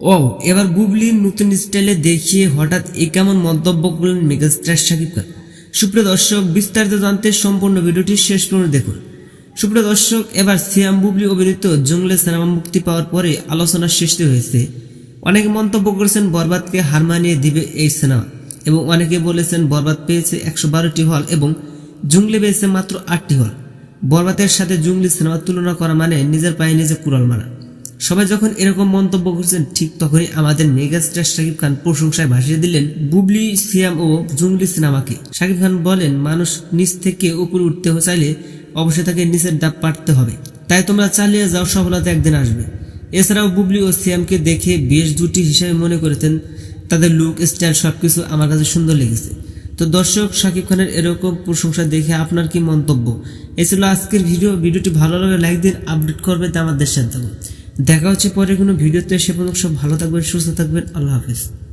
ও এবার বুবলির নতুন স্টাইলে দেখিয়ে হঠাৎ এ কেমন মন্তব্য করলেন মেগাস্টার শাকিব খান। সুপ্রিয় দর্শক, বিস্তারিত জানতে সম্পূর্ণ ভিডিওটি শেষ পর্যন্ত দেখুন। সুপ্রিয় দর্শক, এবার সিয়াম বুবলি অভিনীত জঙ্গলে সিনেমা মুক্তি পাওয়ার পরে আলোচনা সৃষ্টি হয়েছে। অনেকে মন্তব্য করেছেন বরবাদকে হার মানিয়ে দিবে এই সিনেমা এবং অনেকে বলেছেন বরবাদ পেয়েছে একশো বারোটি হল এবং জঙ্গলি পেয়েছে মাত্র আটটি হল। বরবাদের সাথে জঙ্গলি সিনেমার তুলনা করা মানে নিজের পায়ে নিজে কুড়াল মারা। সবাই যখন এরকম মন্তব্য করছেন, ঠিক তখনই আমাদের মেগাস্টার শাকিব খান প্রশংসায় ভাসিয়ে দিলেন বুবলি সিয়াম ও জঙ্গলি সিনেমাকে। শাকিব খান বলেন, মানুষ নিচ থেকে উপরে উঠতে চাইলে অবশ্যই তাকে নিচের ডাব পাঠতে হবে। তাই তোমরা চালিয়ে যাও, সফলতা একদিন আসবে। এছাড়াও বুবলি ও সিয়ামকে দেখে বেশ দুটি হিসাবে মনে করেছেন, তাদের লুক স্টাইল সবকিছু আমার কাছে সুন্দর লেগেছে। তো দর্শক, শাকিব খানের এরকম প্রশংসা দেখে আপনার কি মন্তব্য? এ ছিল আজকের ভিডিও। ভিডিওটি ভালো লাগলে লাইক দিন, আপডেট করবে তা আমাদের সাথে দেখা হচ্ছে পরে কোনো ভিডিওতে। সে পর্যন্ত সব ভালো থাকবেন সুস্থ থাকবেন। আল্লাহ হাফেজ।